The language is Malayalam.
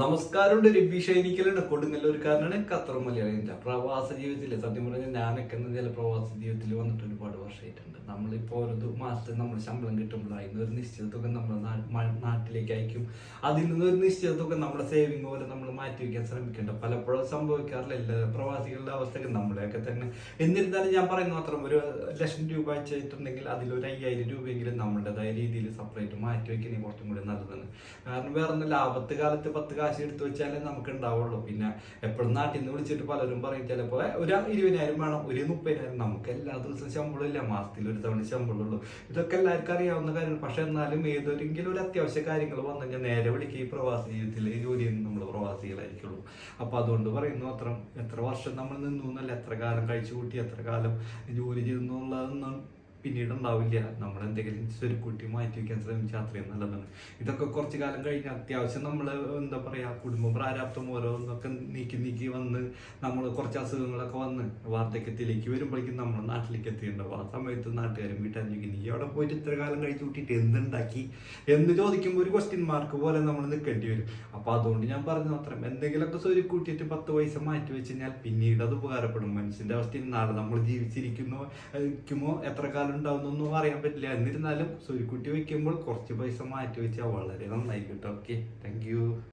നമസ്കാരമുണ്ട് രവി കാരണമാണ് കൊടുങ്ങല്ലൂർക്കാരനാണ് ഖത്തർ മലയാളിയില്ല പ്രവാസ ജീവിതത്തിൽ സത്യം പറഞ്ഞാൽ ഞാനൊക്കെ ചില പ്രവാസ ജീവിതത്തിൽ വന്നിട്ട് ഒരുപാട് വർഷമായിട്ടുണ്ട് നമ്മളിപ്പോൾ ഒരു മാസത്തിൽ നമ്മൾ ശമ്പളം കിട്ടുമ്പോഴായിരുന്നു ഒരു നിശ്ചിത തുക നമ്മുടെ നാട്ടിലേക്ക് അയക്കും. അതിൽ നിന്ന് ഒരു നിശ്ചിത തുക നമ്മുടെ സേവിങ് പോലെ നമ്മൾ മാറ്റി വയ്ക്കാൻ ശ്രമിക്കേണ്ട. പലപ്പോഴും സംഭവിക്കാറില്ല. എല്ലാ പ്രവാസികളുടെ അവസ്ഥയൊക്കെ നമ്മളെയൊക്കെ തന്നെ. എന്നിരുന്നാലും ഞാൻ പറയുന്ന മാത്രം ഒരു ലക്ഷം രൂപ അയച്ചിട്ടുണ്ടെങ്കിൽ അതിലൊരു അയ്യായിരം രൂപയെങ്കിലും നമ്മുടേതായ രീതിയിൽ സെപ്പറേറ്റ് മാറ്റി വയ്ക്കണേ കുറച്ചും കൂടി നല്ലതാണ്. കാരണം വേറെ ലാഭത്ത് കാലത്ത് പത്ത് കാശ് എടുത്തു വെച്ചാലേ നമുക്ക് ഉണ്ടാവുള്ളൂ പിന്നെ എപ്പോഴും നാട്ടിൽ നിന്ന് വിളിച്ചിട്ട് പലരും പറയും ചിലപ്പോൾ ഒരു ഇരുപതിനായിരം വേണം ഒരു മുപ്പതിനായിരം. നമുക്ക് എല്ലാ ദിവസവും ശമ്പളമില്ല മാസത്തിൽ ഒരു തവണ ശമ്പളം ഉള്ളൂ. ഇതൊക്കെ എല്ലാവർക്കും അറിയാവുന്ന കാര്യമാണ്. പക്ഷെ എന്നാലും ഏതൊരെങ്കിലും ഒരു അത്യാവശ്യ കാര്യങ്ങൾ വന്നു കഴിഞ്ഞാൽ നേരെ വിളിക്കുക ഈ പ്രവാസി ജീവിതത്തിൽ ജോലി നമ്മൾ പ്രവാസികളായിരിക്കുള്ളൂ. അപ്പോൾ അതുകൊണ്ട് പറയുന്നു അത്ര എത്ര വർഷം നമ്മൾ നിന്നു എന്നല്ല എത്ര കാലം കഴിച്ചു കൂട്ടി എത്ര കാലം ജോലി ചെയ്യുന്നു പിന്നീട് ഉണ്ടാവില്ല നമ്മൾ എന്തെങ്കിലും സ്വരുക്കൂട്ടി മാറ്റി വെക്കാൻ ശ്രമിച്ചാൽ അത്രയും നല്ലതാണ്. ഇതൊക്കെ കുറച്ച് കാലം കഴിഞ്ഞ് അത്യാവശ്യം നമ്മൾ എന്താ പറയാ കുടുംബ പ്രാരാബ്ദം ഓരോന്നൊക്കെ നീക്കി നീക്കി വന്ന് നമ്മൾ കുറച്ച് അസുഖങ്ങളൊക്കെ വന്ന് വാർദ്ധക്യത്തിലേക്ക് വരുമ്പോഴേക്കും നമ്മൾ നാട്ടിലേക്ക് എത്തിയിട്ടുണ്ടാവും ആ സമയത്ത് നാട്ടുകാരും വീട്ടാരും നീ അവിടെ പോയിട്ട് ഇത്ര കാലം കഴിച്ചു കൂട്ടിയിട്ട് എന്തുണ്ടാക്കി? എന്ന് ചോദിക്കുമ്പോൾ ഒരു ക്വസ്റ്റ്യൻ മാർക്ക് പോലെ നമ്മൾ നിൽക്കേണ്ടി വരും. അപ്പൊ അതുകൊണ്ട് ഞാൻ പറഞ്ഞു മാത്രം എന്തെങ്കിലുമൊക്കെ സ്വരുക്കൂട്ടിയിട്ട് പത്ത് പൈസ മാറ്റി വെച്ച് കഴിഞ്ഞാൽ പിന്നീട് അത് ഉപകാരപ്പെടും. മനുഷ്യന്റെ അവസ്ഥയിൽ നാളെ നമ്മൾ ജീവിച്ചിരിക്കുന്നോ എത്ര കാലം ഉണ്ടാവുന്നൊന്നും അറിയാൻ പറ്റില്ല. എന്നിരുന്നാലും സുരുക്കുട്ടി വെക്കുമ്പോൾ കുറച്ച് പൈസ മാറ്റി വെച്ചാൽ വളരെ നന്നായിരിക്കും കേട്ടോ ഓക്കെ താങ്ക്